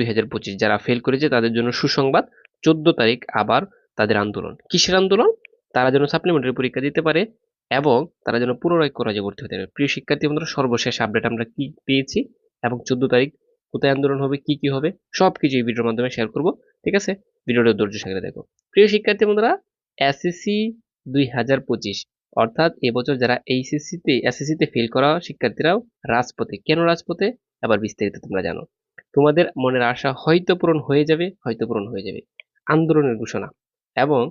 দুই হাজার পঁচিশ। যারা ফেল করেছে, তাদের জন্য সুসংবাদ, চোদ্দ তারিখ আবার তাদের আন্দোলন। কিসের আন্দোলন? তারা যেন সাপ্লিমেন্টারি পরীক্ষা দিতে পারে এবং তারা যেন পুনরায় কলেজে ভর্তি হতে পারে। প্রিয় শিক্ষার্থী বন্ধুরা, সর্বশেষ আপডেট আমরা কি পেয়েছি এবং চোদ্দ তারিখ কোথায় আন্দোলন হবে, কি কি হবে, সবকিছু এই ভিডিওর মাধ্যমে শেয়ার করব, ঠিক আছে? ভিডিওটা ধৈর্য সহকারে দেখো। প্রিয় শিক্ষার্থী বন্ধুরা এসএসসি দুই হাজার পঁচিশ, অর্থাৎ এবছর যারা এইচএসসি তে এসএসসি তে ফেল করা শিক্ষার্থীরাও রাজপথে। কেন রাজপথে? আবার বিস্তারিত তোমরা জানো। তোমাদের মনের আশা হয়তো পূরণ হয়ে যাবে, হয়তো পূরণ হয়ে যাবে। আন্দোলনের ঘোষণা এবং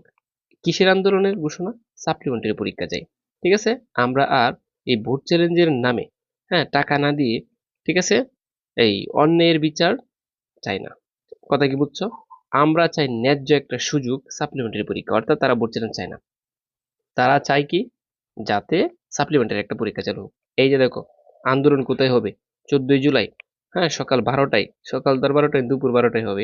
কিসের আন্দোলনের ঘোষণা? সাপ্লিমেন্টারি পরীক্ষা চাই। ঠিক আছে? আমরা আর এই ভোট চ্যালেঞ্জের নামে হ্যাঁ টাকা না দিয়ে, ঠিক আছে? এই অন্যের বিচার চাই না। কথা কি বুঝছ? আমরা চাই ন্যায্য একটা সুযোগ সাপ্লিমেন্টারি পরীক্ষা, অর্থাৎ তারা ভোট চ্যালেঞ্জ চায় না। তারা চায় কি? যাতে সাপ্লিমেন্টারি একটা পরীক্ষা চালু এই যে দেখো, আন্দোলন কোথায় হবে? চোদ্দই জুলাই। হ্যাঁ সকাল বারোটায়, সকাল দশ বারোটায়, দুপুর বারোটায় হবে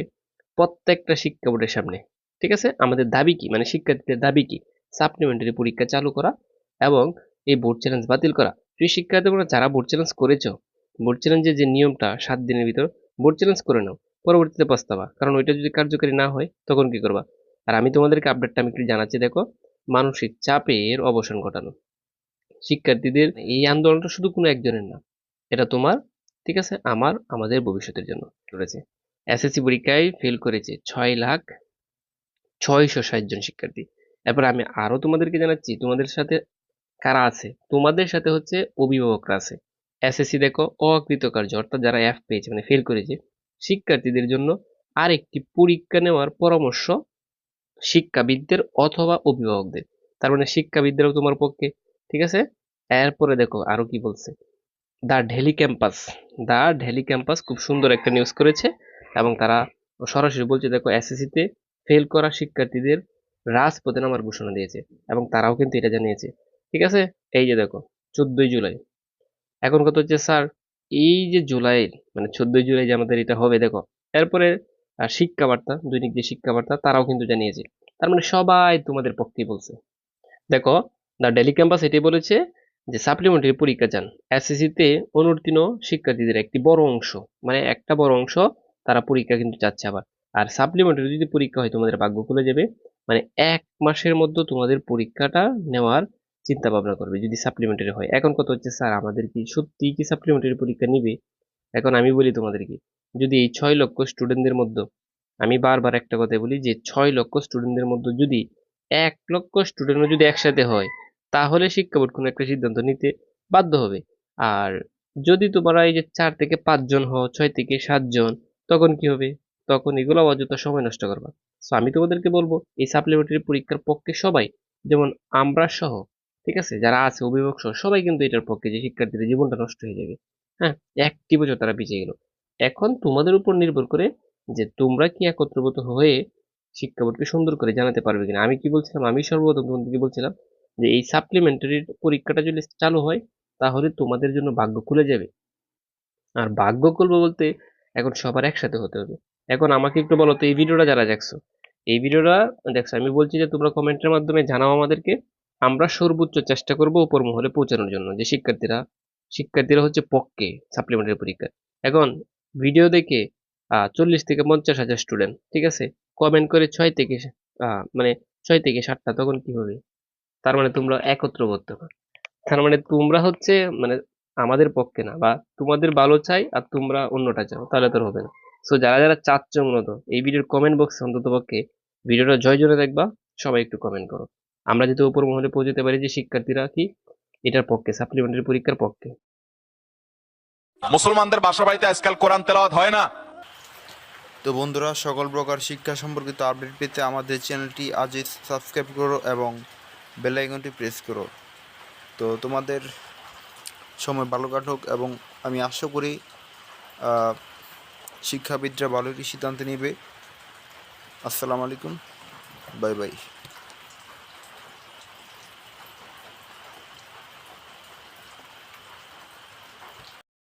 প্রত্যেকটা শিক্ষা বোর্ডের সামনে, ঠিক আছে? আমাদের দাবি কি? মানে শিক্ষার্থীদের দাবি কি? সাপ্লিমেন্টারি পরীক্ষা চালু করা এবং এই বোর্ড চ্যালেঞ্জ বাতিল করা। প্রিয় শিক্ষার্থীরা যারা বোর্ড চ্যালেঞ্জ করেছ, বোর্ড চ্যালেঞ্জের যে নিয়মটা সাত দিনের ভিতর, বোর্ড চ্যালেঞ্জ করে নাও, পরবর্তীতে পস্তাবা। কারণ ওইটা যদি কার্যকারী না হয়, তখন কি করবা? আর আমি তোমাদেরকে আপডেটটা আমি একটু জানাচ্ছি, দেখো, মানসিক চাপের অবসান ঘটানো। শিক্ষার্থীদের এই আন্দোলনটা শুধু কোনো একজনের না, এটা তোমার ঠিক আছে? আমার, আমাদের ভবিষ্যতের জন্য। করেছে এসএসসি পরীক্ষায় ফেল করেছে ছয় লাখ ছয়শো ষাট জন শিক্ষার্থী। এরপর আমি আরও তোমাদেরকে জানাচ্ছি, তোমাদের সাথে কারা আছে? তোমাদের সাথে হচ্ছে অভিভাবকরা আছে। এসএসসি দেখো, অকৃতকার্য, অর্থাৎ যারা এফ পেয়েছে মানে ফেল করেছে, শিক্ষার্থীদের জন্য আরেকটি পরীক্ষা নেওয়ার পরামর্শ শিক্ষাবিদদের অথবা অভিভাবকদের। তার মানে শিক্ষাবিদরাও তোমার পক্ষে, ঠিক আছে? এরপরে দেখো আরও কি বলছে। The Daily Campus. The Daily Campus খুব সুন্দর একটা নিউজ করেছে এবং তারা সরাসরি বলছে দেখো এসএসসি তে ফেল করা শিক্ষার্থীদের রাজপথে নামার ঘোষণা দিয়েছে এবং তারাও কিন্তু এটা জানিয়েছে। ঠিক আছে? এই যে দেখো চোদ্দই জুলাই। এখন কত হচ্ছে স্যার এই যে জুলাই মানে চোদ্দই জুলাই যে আমাদের এটা হবে দেখো এরপরে আহ, শিক্ষা বার্তা দৈনিক যে শিক্ষা বার্তা তারাও কিন্তু জানিয়েছে। তার মানে সবাই তোমাদের পক্ষেই বলছে। দেখো দ্য ডেলি ক্যাম্পাস এটি বলেছে যে সাপ্লিমেন্টারি পরীক্ষা চান এসএসসি তে অনুত্তীর্ণ শিক্ষার্থীদের একটি বড় অংশ মানে একটা বড় অংশ তারা পরীক্ষা কিন্তু চাচ্ছে আবার। আর সাপ্লিমেন্টারি যদি পরীক্ষা হয়, তোমাদের ভাগ্য খুলে যাবে মানে এক মাসের মধ্যে তোমাদের পরীক্ষাটা নেওয়ার চিন্তা ভাবনা করবে যদি সাপ্লিমেন্টারি হয়। এখন কত হচ্ছে, স্যার, আমাদের কি সত্যি কি সাপ্লিমেন্টারি পরীক্ষা নিবে? এখন আমি বলি তোমাদের কি, যদি এই ছয় লক্ষ স্টুডেন্টদের মধ্যে, আমি বারবার একটা কথা বলি যে, ছয় লক্ষ স্টুডেন্টদের মধ্যে যদি এক লক্ষ স্টুডেন্টও যদি একসাথে হয় তাহলে শিক্ষা বোর্ড কোনো একটা সিদ্ধান্ত নিতে বাধ্য হবে। আর যদি তোমরা এই যে চার থেকে পাঁচজন হও, ছয় থেকে সাতজন তখন কি হবে? তখন এগুলো অযথা সময় নষ্ট করবা। তো আমি তোমাদেরকে বলব, এই সাপ্লিমেন্টারি পরীক্ষার পক্ষে সবাই, যেমন আমরা সহ, ঠিক আছে? যারা আছে, অভিভাবক সহ, সবাই কিন্তু এটার পক্ষে যে শিক্ষার্থীদের জীবনটা নষ্ট হয়ে যাবে। হ্যাঁ একটি বছর তারা পিছিয়ে গেল। এখন তোমাদের উপর নির্ভর করে যে তোমরা কি একত্রবত হয়ে শিক্ষা বোর্ডকে সুন্দর করে জানাতে পারবে কিনা। আমি কি বলছিলাম? আমি সর্বপ্রথম তোমাদেরকে বলছিলাম যে এই সাপ্লিমেন্টারি পরীক্ষাটা যদি চালু হয়, তাহলে তোমাদের জন্য ভাগ্য খুলে যাবে। আর ভাগ্য খুলবে বলতে এখন সবার একসাথে হতে হবে। এখন আমাকে একটু বলো তো, এই ভিডিওটা যারা দেখছ, এই ভিডিওটা দেখছ, আমি বলছি যে তোমরা কমেন্টের মাধ্যমে জানাও আমাদেরকে। আমরা সর্বোচ্চ চেষ্টা করব উপর মহলে পৌঁছানোর জন্য যে শিক্ষার্থীরা শিক্ষার্থীরা হচ্ছে পক্ষে সাপ্লিমেন্টারি পরীক্ষা। এখন ভিডিও দেখে চল্লিশ থেকে পঞ্চাশ হাজার স্টুডেন্ট ঠিক আছে? কমেন্ট করে ছয় থেকে মানে ছয় থেকে সাতটা, তখন কি হবে? তার মানে তোমরা একত্রবদ্ধ। না তার মানে তোমরা হচ্ছে মানে আমাদের পক্ষে না বা তোমাদের ভালো চাই আর তোমরা অন্যটা চাও তাহলে তোর হবে না। সো যারা যারা চাচ্ছ মূলত এই ভিডিওর কমেন্ট বক্সে অন্তত পক্ষে ভিডিওটা জয় জোরে দেখবা সবাই একটু কমেন্ট করো। আমরা যদি উপর মহলে পৌঁছতে পারি যে শিক্ষার্থীরা কি এটার পক্ষে সাপ্লিমেন্টারি পরীক্ষার পক্ষে। মুসলমানদের বাসা বাড়িতে আজকাল কোরআন তেলাওয়াত হয় না। তো বন্ধুরা সকল প্রকার শিক্ষা সম্পর্কিত আপডেট পেতে আমাদের চ্যানেলটি আজই সাবস্ক্রাইব করো এবং বেল আইকনটি প্রেস করো। তো তোমাদের সময় ভালো কাটুক এবং আমি আশা করি শিক্ষাবিদরা ভালো একটি সিদ্ধান্ত নেবে। আসসালামু আলাইকুম। Bye bye.